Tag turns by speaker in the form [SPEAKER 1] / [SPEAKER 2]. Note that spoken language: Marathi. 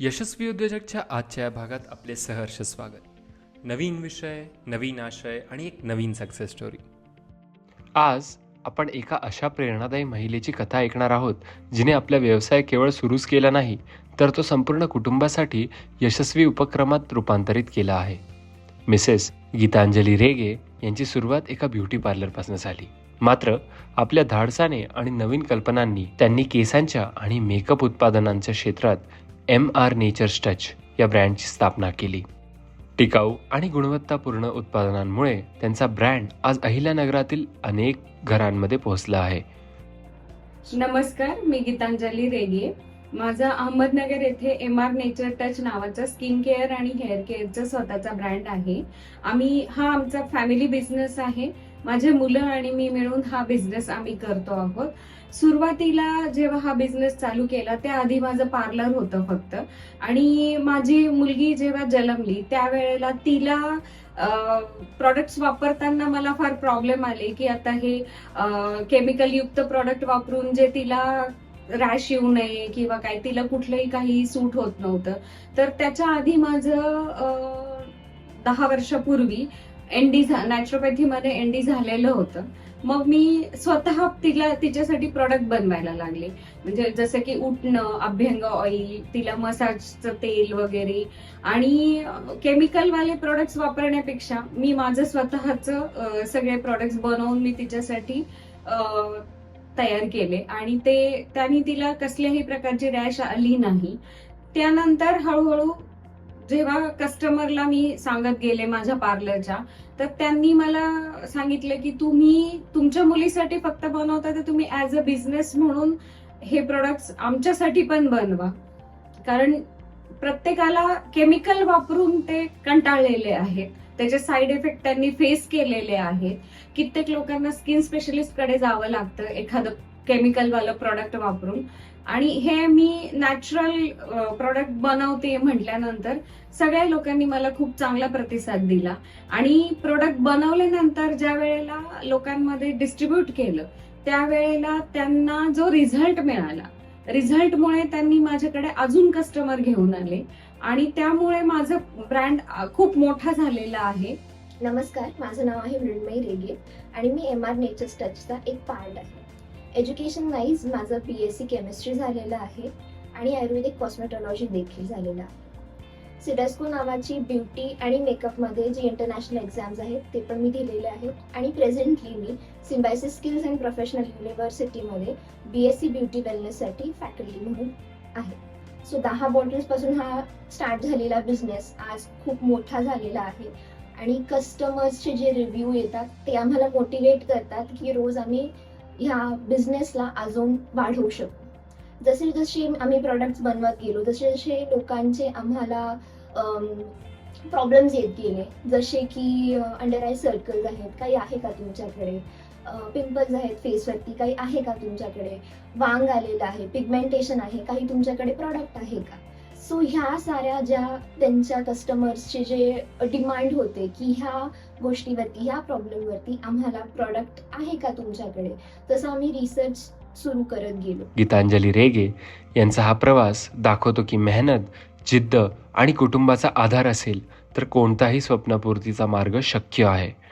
[SPEAKER 1] यशस्वी उद्योजकच्या आजच्या या भागात आपले सहर्ष स्वागत. नवीन विषय नवीन आशय आणि एक नवीन सक्सेस स्टोरी आज आपण एका अशा प्रेरणादायी महिलेची कथा ऐकणार आहोत जिने आपला व्यवसाय केवळ सुरूच केला नाही तर तो संपूर्ण कुटुंबासाठी यशस्वी उपक्रमात रूपांतरित केला आहे. मिसेस गीतांजली रेगे यांची सुरुवात एका ब्युटी पार्लरपासून झाली. मात्र आपल्या धाडसाने आणि नवीन कल्पनांनी त्यांनी केसांच्या आणि मेकअप उत्पादनांच्या क्षेत्रात एम आर नेचर्स टच या ब्रँडची स्थापना केली. टिकाऊ आणि गुणवत्तापूर्ण उत्पादनांमुळे त्यांचा ब्रँड आज अहिल्यानगरातील अनेक घरांमध्ये पोहोचला आहे.
[SPEAKER 2] नमस्कार मी गीतांजली रेडिये माझा अहमदनगर येथे एम आर नेचर टच नावाचा स्किन केअर आणि हेअर केअरचा स्वतःचा ब्रँड आहे. आम्ही हा आमचा फॅमिली बिझनेस आहे. माझे मुलं आणि मी मिळून हा बिझनेस आम्ही करतो आहोत. सुरुवातीला जेव्हा हा बिझनेस चालू केला त्याआधी माझं पार्लर होतं फक्त. आणि माझी मुलगी जेव्हा जन्मली त्यावेळेला तिला प्रॉडक्ट्स वापरताना मला फार प्रॉब्लेम आले की आता हे केमिकलयुक्त प्रॉडक्ट वापरून जे तिला रॅश येऊ नये किंवा काय तिला कुठलंही काही सूट होत नव्हतं. तर त्याच्या आधी माझं दहा वर्षापूर्वी एनडी नॅचरोपॅथीमध्ये एनडी झालेलं होतं. मग मी स्वतः तिला तिच्यासाठी प्रॉडक्ट बनवायला लागले. म्हणजे जसं की उठणं अभ्यंग ऑइल तिला मसाजचं तेल वगैरे. आणि केमिकलवाले प्रोडक्ट्स वापरण्यापेक्षा मी माझं स्वतःच सगळे प्रोडक्ट्स बनवून मी तिच्यासाठी तयार केले. आणि ते त्यांनी तिला कसल्याही प्रकारची रॅश आली नाही. त्यानंतर हळूहळू जेव्हा कस्टमरला मी सांगत गेले माझ्या पार्लरच्या तर त्यांनी मला सांगितलं की तुम्ही तुमच्या मुलीसाठी फक्त बनवता तर तुम्ही ऍज अ बिझनेस म्हणून हे प्रोडक्ट्स आमच्यासाठी पण बनवा. कारण प्रत्येकाला केमिकल वापरून ते कंटाळलेले आहेत. त्याचे साईड इफेक्ट त्यांनी फेस केलेले आहेत. कित्येक लोकांना स्किन स्पेशलिस्टकडे जावं लागतं. एखादं केमिकल वालं प्रॉडक्ट वापरून. आणि हे मी नॅचरल प्रॉडक्ट बनवते म्हटल्यानंतर सगळ्या लोकांनी मला खूप चांगला प्रतिसाद दिला. आणि प्रोडक्ट बनवल्यानंतर ज्या वेळेला लोकांमध्ये डिस्ट्रीब्यूट केलं त्यावेळेला त्यांना जो रिझल्ट मिळाला रिझल्टमुळे त्यांनी माझ्याकडे अजून कस्टमर घेऊन आले. आणि त्यामुळे माझं ब्रँड खूप मोठा झालेला आहे.
[SPEAKER 3] नमस्कार माझं नाव आहे मृण्मयी रेगे आणि मी एम आर नेचर्स टचचा एक पार्ट आहे. एज्युकेशन वाईज माझं बी एस सी केमिस्ट्री झालेलं आहे आणि आयुर्वेदिक कॉस्मेटॉलॉजी देखील झालेलं आहे. सिडस्को नावाची ब्युटी आणि मेकअपमध्ये जे इंटरनॅशनल एक्झाम्स आहेत ते पण मी दिलेले आहेत. आणि प्रेझेंटली मी सिम्बायसिस स्किल्स अँड प्रोफेशनल युनिव्हर्सिटीमध्ये बी एस सी ब्युटी वेलनेससाठी फॅकल्टी म्हणून आहे. सो दहा बॉटल्सपासून हा स्टार्ट झालेला बिझनेस आज खूप मोठा झालेला आहे. आणि कस्टमर्सचे जे रिव्ह्यू येतात ते आम्हाला मोटिवेट करतात की रोज आम्ही ह्या बिझनेसला अजून वाढवू शकतो जसे जसे आम्ही प्रॉडक्ट्स बनवत गेलो जसे जसे लोकांचे आम्हाला प्रॉब्लेम्स येत गेले. जसे की अंडर आय सर्कल्स आहेत. काही आहे का तुमच्याकडे? पिंपल्स आहेत फेसवरती काही आहे का तुमच्याकडे? वांग आलेलं आहे. पिगमेंटेशन आहे. काही तुमच्याकडे प्रॉडक्ट आहे का? सो ह्या साऱ्या ज्या त्यांच्या कस्टमर्सचे जे डिमांड होते की ह्या गोष्टीवरती ह्या प्रॉब्लेमवरती आम्हाला प्रॉडक्ट आहे का तुमच्याकडे? तसं आम्ही रिसर्च सुरू करत गेलो.
[SPEAKER 1] गीतांजली रेगे यांचा हा प्रवास दाखवतो की मेहनत जिद्द आणि कुटुंबाचा आधार असेल तर कोणताही स्वप्नपूर्तीचा मार्ग शक्य आहे.